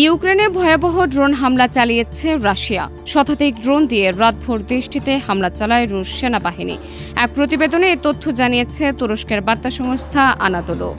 ইউক্রেনে ভয়াবহ ড্রোন হামলা চালিয়েছে রাশিয়া। শতাধিক ড্রোন দিয়ে রাতভর দেশটিতে হামলা চালায় রুশ সেনাবাহিনী। এক প্রতিবেদনে এ তথ্য জানিয়েছে তুরস্কের বার্তা সংস্থা আনাদোলো।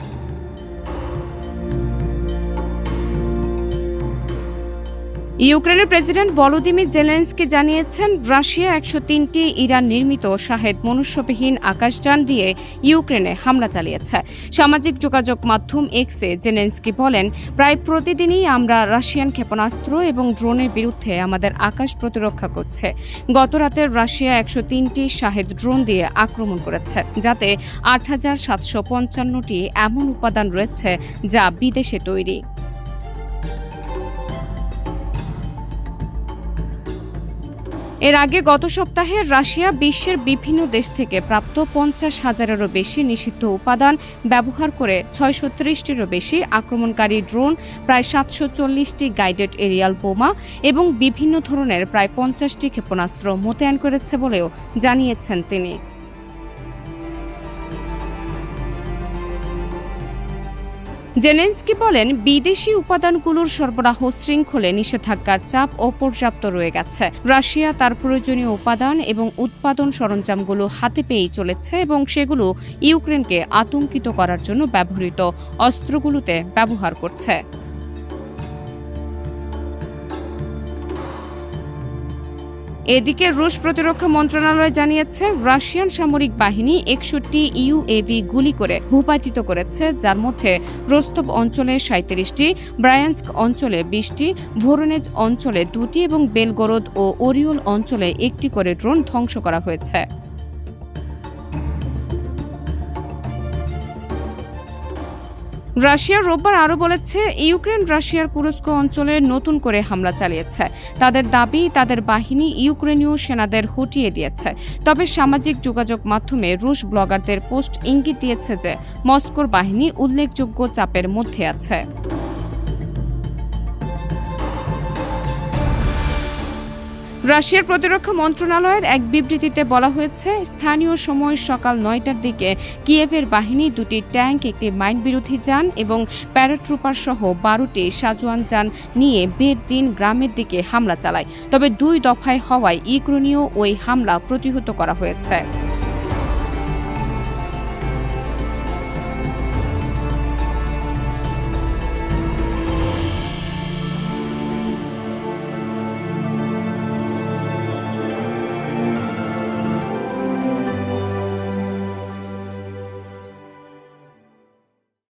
ইউক্রেনের প্রেসিডেন্ট ভলোদিমির জেলেন্সকি জানিয়েছেন, রাশিয়া একশো তিনটি ইরান নির্মিত শাহেদ মনুষ্যবিহীন আকাশযান দিয়ে ইউক্রেনে হামলা চালিয়েছে। সামাজিক যোগাযোগ মাধ্যম এক্সে জেলেন্সকি বলেন, প্রায় প্রতিদিনই আমরা রাশিয়ান ক্ষেপণাস্ত্র এবং ড্রোনের বিরুদ্ধে আমাদের আকাশ প্রতিরক্ষা করছে। গত রাতে রাশিয়া একশো তিনটি শাহেদ ড্রোন দিয়ে আক্রমণ করেছে, যাতে আট হাজার সাতশো পঞ্চান্নটি এমন উপাদান রয়েছে যা বিদেশে তৈরি। এর আগে গত সপ্তাহে রাশিয়া বিশ্বের বিভিন্ন দেশ থেকে প্রাপ্ত পঞ্চাশ হাজারেরও বেশি নিষিদ্ধ উপাদান ব্যবহার করে ছয়শো ত্রিশটিরও বেশি আক্রমণকারী ড্রোন, প্রায় সাতশো চল্লিশটি গাইডেড এরিয়াল বোমা এবং বিভিন্ন ধরনের প্রায় পঞ্চাশটি ক্ষেপণাস্ত্র মোতায়েন করেছে বলেও জানিয়েছেন তিনি। জেলেন্সকি বলেন, বিদেশি উপাদানগুলোর সরবরাহ শৃঙ্খলে নিষেধাজ্ঞার চাপ অপর্যাপ্ত রয়ে গেছে। রাশিয়া তার প্রয়োজনীয় উপাদান এবং উৎপাদন সরঞ্জামগুলো হাতে পেয়েই চলেছে এবং সেগুলো ইউক্রেনকে আতঙ্কিত করার জন্য ব্যবহৃত অস্ত্রগুলোতে ব্যবহার করছে। এদিকে রুশ প্রতিরক্ষা মন্ত্রণালয় জানিয়েছে, রাশিয়ান সামরিক বাহিনী একষট্টি ইউএভি গুলি করে ভূপাতিত করেছে, যার মধ্যে রোস্তব অঞ্চলে সাঁত্রিশটি ব্রায়ান্সক অঞ্চলে বিশটি, ভোরনেজ অঞ্চলে দুটি এবং বেলগরদ ও ওরিওল অঞ্চলে একটি করে ড্রোন ধ্বংস করা হয়েছে। রাশিয়া রোববার আরও বলেছে, ইউক্রেন রাশিয়ার কুরস্ক অঞ্চলে নতুন করে হামলা চালিয়েছে। তাদের দাবি, তাদের বাহিনী ইউক্রেনীয় সেনাদের হটিয়ে দিয়েছে। তবে সামাজিক যোগাযোগ মাধ্যমে রুশ ব্লগারদের পোস্ট ইঙ্গিত দিয়েছে যে, মস্কোর বাহিনী উল্লেখযোগ্য চাপের মধ্যে আছে। রাশিয়ার প্রতিরক্ষা মন্ত্রণালয়ের এক বিবৃতিতে বলা হয়েছে, স্থানীয় সময় সকাল নয়টার দিকে কিয়েভের বাহিনী দুটি ট্যাঙ্ক, একটি মাইন বিরোধী যান এবং প্যারাট্রুপার সহ বারোটি সাজোয়ান যান নিয়ে বের দিন গ্রামের দিকে হামলা চালায়। তবে দুই দফায় হওয়ায় ইউক্রেনীয় ওই হামলা প্রতিহত করা হয়েছে।